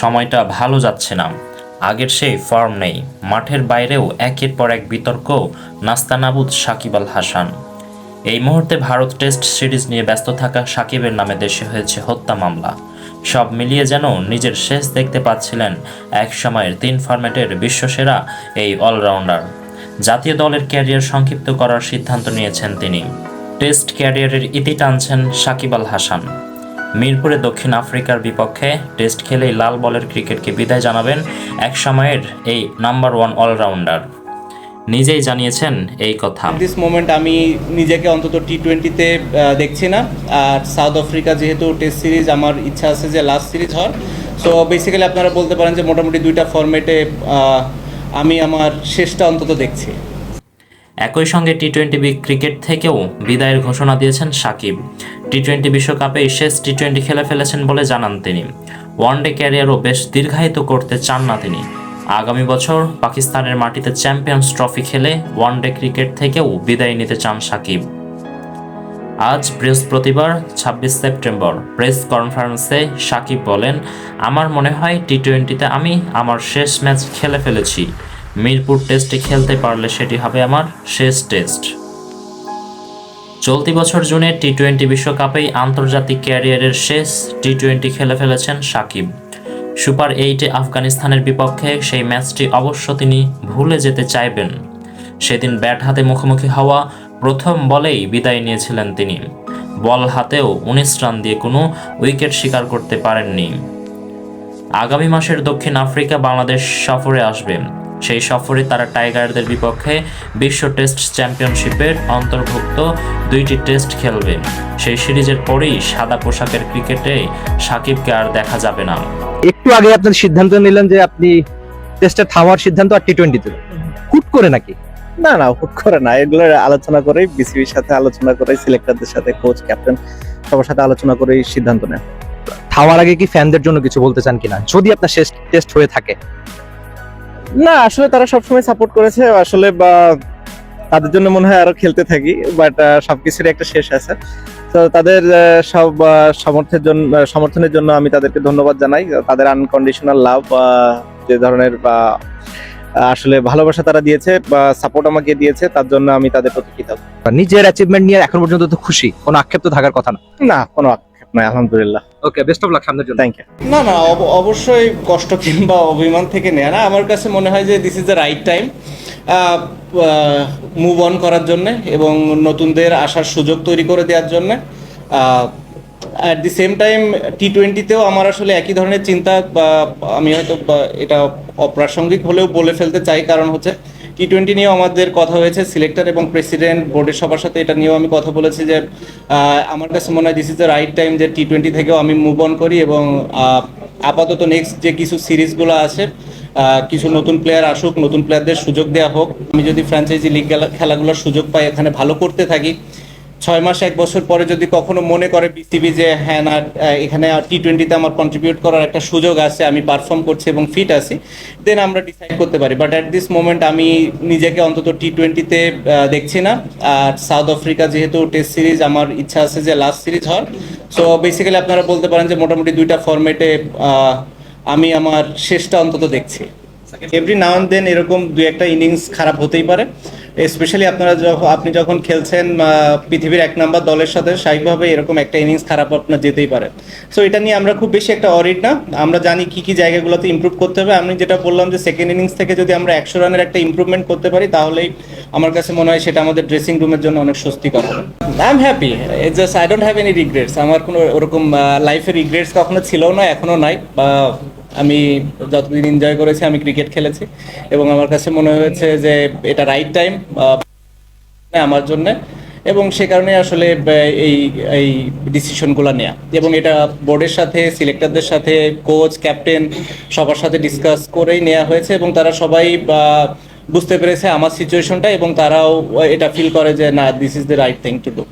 সময়টা ভালো যাচ্ছে না। আগের সেই ফর্ম নেই। মাঠের বাইরেও একের পর এক বিতর্ক, নাস্তানাবুদ সাকিব আল হাসান। এই মুহূর্তে ভারত টেস্ট সিরিজ নিয়ে ব্যস্ত থাকা সাকিবের নামে দেশে হয়েছে হত্যা মামলা। সব মিলিয়ে যেন নিজের শেষ দেখতে পাচ্ছিলেন এক সময়ের তিন ফরম্যাটের বিশ্বসেরা এই অলরাউন্ডার। জাতীয় দলের ক্যারিয়ার সংক্ষিপ্ত করার সিদ্ধান্ত নিয়েছেন তিনি। টেস্ট ক্যারিয়ারের ইতি টানছেন সাকিব আল হাসান। মিরপুরে দক্ষিণ আফ্রিকার বিপক্ষে টেস্ট খেলেই লাল বলের ক্রিকেটকে বিদায় জানাবেন এক সময়ের এই নাম্বার ওয়ান অলরাউন্ডার। নিজেই জানিয়েছেন এই কথা। দিস মোমেন্ট আমি নিজেকে অন্তত টি টোয়েন্টিতে দেখছি না। আর সাউথ আফ্রিকা যেহেতু টেস্ট সিরিজ, আমার ইচ্ছা আছে যে লাস্ট সিরিজ হওয়ার। সো বেসিক্যালি আপনারা বলতে পারেন যে মোটামুটি দুইটা ফরম্যাটে আমি আমার শেষটা অন্তত দেখছি। একই সঙ্গে টি টোয়েন্টি ক্রিকেট থেকেও বিদায়ের ঘোষণা দিয়েছেন সাকিব। টি টোয়েন্টি বিশ্বকাপে শেষ টি টোয়েন্টি খেলে ফেলেছেন বলে জানান তিনি। ওয়ানডে ক্যারিয়ারও বেশ দীর্ঘায়িত করতে চান না তিনি। আগামী বছর পাকিস্তানের মাটিতে চ্যাম্পিয়ন্স ট্রফি খেলে ওয়ানডে ক্রিকেট থেকেও বিদায় নিতে চান সাকিব। আজ বৃহস্পতিবার, ছাব্বিশ সেপ্টেম্বর, প্রেস কনফারেন্সে সাকিব বলেন, আমার মনে হয় টি টোয়েন্টিতে আমি আমার শেষ ম্যাচ খেলে ফেলেছি। মিরপুর টেস্টে খেলতে পারলে সেটি হবে আমার শেষ টেস্ট। চলতি বছর জুনে টি টোয়েন্টি বিশ্বকাপেই আন্তর্জাতিক ক্যারিয়ারের শেষ টি টোয়েন্টি খেলে ফেলেছেন সাকিব। সুপার এইটে আফগানিস্তানের বিপক্ষে সেই ম্যাচটি অবশ্য তিনি ভুলে যেতে চাইবেন। সেদিন ব্যাট হাতে মুখোমুখি হওয়া প্রথম বলেই বিদায় নিয়েছিলেন তিনি। বল হাতেও উনিশ রান দিয়ে কোনো উইকেট শিকার করতে পারেননি। আগামী মাসের দক্ষিণ আফ্রিকা বাংলাদেশ সফরে আসবে। সেই সফরে তারা টাইগারদের বিপক্ষে বিশ্ব টেস্ট চ্যাম্পিয়নশিপের অন্তর্ভুক্ত দুইটি টেস্ট খেলবে। সেই সিরিজের পরেই সাদা পোশাকের ক্রিকেটে সাকিবকে আর দেখা যাবে না। একটু আগে আপনার সিদ্ধান্ত নিলেন যে আপনি টেস্টে থামার সিদ্ধান্ত আর টি টোয়েন্টিতে হুট করে নাকি? না না হুট করে না। এগুলো আলোচনা করেই বিসিবির সাথে আলোচনা করে সিলেক্টরদের সাথে কোচ ক্যাপ্টেন সবার সাথে আলোচনা করেই সিদ্ধান্ত নেয় থামার আগে কি ফ্যানদের জন্য কিছু বলতে চান কিনা? যদি আপনার শেষ টেস্ট হয়ে থাকে। না আসলে তারা সবসময় সাপোর্ট করেছে আসলে বা তাদের জন্য মনে হয় আরও খেলতে থাকি বাট সবকিছুরই একটা শেষ আছে। তো তাদের সব সমর্থের জন্য সমর্থনের জন্য আমি তাদেরকে ধন্যবাদ জানাই। তাদের আনকন্ডিশনাল লাভ যে ধরনের বা আসলে ভালোবাসা তারা দিয়েছে বা সাপোর্ট আমাকে দিয়েছে তার জন্য আমি তাদের প্রতি কৃতজ্ঞ। নিজের অ্যাচিভমেন্ট নিয়ে এখন পর্যন্ত তো খুশি কোনো আক্ষেপ তো থাকার কথা না। না কোনো আক্ষেপ আলহামদুলিল্লাহ। ওকে বেস্ট অফ লাক সামনের জন্য। থ্যাংক ইউ না না অব- অবশ্যই কষ্ট কিংবা অভিমান থেকে নেয় না। আমার কাছে মনে হয় যে this is the right time move on করার জন্য এবং নতুনদের আসার সুযোগ তৈরি করে দেওয়ার জন্য। At the same time T টোয়েন্টিতেও আমার আসলে একই ধরনের চিন্তা বা আমি হয়তো এটা অপ্রাসঙ্গিক হলেও বলে ফেলতে চাই। কারণ হচ্ছে টি টোয়েন্টি নিয়েও আমাদের কথা হয়েছে। সিলেক্টর এবং প্রেসিডেন্ট বোর্ডের সবার সাথে এটা নিয়েও আমি কথা বলেছি যে আমার কাছে মনে হয় this is the right time যে টি টোয়েন্টি থেকেও আমি মুভ অন করি এবং আপাতত নেক্সট যে কিছু সিরিজগুলো আছে কিছু নতুন প্লেয়ার আসুক, নতুন প্লেয়ারদের সুযোগ দেওয়া হোক, আমি যদি ফ্র্যাঞ্চাইজি লিগ খেলাগুলোর সুযোগ পাই, এখানে ভালো করতে থাকি ছয় মাস, এক বছর পরে যদি কখনো মনে করে বিসিবি যে হ্যাঁ না, এখানে টি টোয়েন্টিতে আমার কন্ট্রিবিউট করার একটা সুযোগ আছে, আমি পারফর্ম করছি এবং ফিট আছি দেন আমরা ডিসাইড করতে পারি। বাট অ্যাট দিস মোমেন্ট আমি নিজেকে অন্তত টি টোয়েন্টিতে দেখছি না। আর সাউথ আফ্রিকা যেহেতু টেস্ট সিরিজ আমার ইচ্ছা আছে যে লাস্ট সিরিজ হওয়ার। সো বেসিক্যালি আপনারা বলতে পারেন যে, মোটামুটি দুইটা ফরম্যাটে আমি আমার শেষটা অন্তত দেখছি। এভরি নাও দেন এরকম দু একটা ইনিংস খারাপ হতেই পারে। স্পেশালি আপনারা যখন আপনি যখন খেলছেন পৃথিবীর এক নাম্বার দলের সাথে, স্বাভাবিকভাবে এরকম একটা ইনিংস খারাপ আপনার যেতেই পারে। সো এটা নিয়ে আমরা খুব বেশি একটা অরিড না। আমরা জানি কি কি জায়গাগুলোতে ইমপ্রুভ করতে হবে। আমি যেটা বললাম যে সেকেন্ড ইনিংস থেকে যদি আমরা একশো রানের একটা ইমপ্রুভমেন্ট করতে পারি, তাহলেই আমার কাছে মনে হয় সেটা আমাদের ড্রেসিং রুমের জন্য অনেক স্বস্তিকর। হবে I am happy just I don't have any regrets আমার কোনো ওরকম লাইফে রিগ্রেটস কখনো ছিল না, এখনও নাই। বা আমি যতদিন এনজয় করেছি, আমি ক্রিকেট খেলেছি এবং আমার কাছে মনে হয়েছে যে এটা রাইট টাইম আমার জন্য এবং সে কারণে আসলে এই এই ডিসিশনগুলো নেওয়া এবং এটা বোর্ডের সাথে সিলেক্টরদের সাথে কোচ ক্যাপ্টেন সবার সাথে ডিসকাস করেই নেওয়া হয়েছে এবং তারা সবাই বুঝতে পেরেছে আমার সিচুয়েশনটা এবং তারাও এটা ফিল করে যে, না this is the right thing to do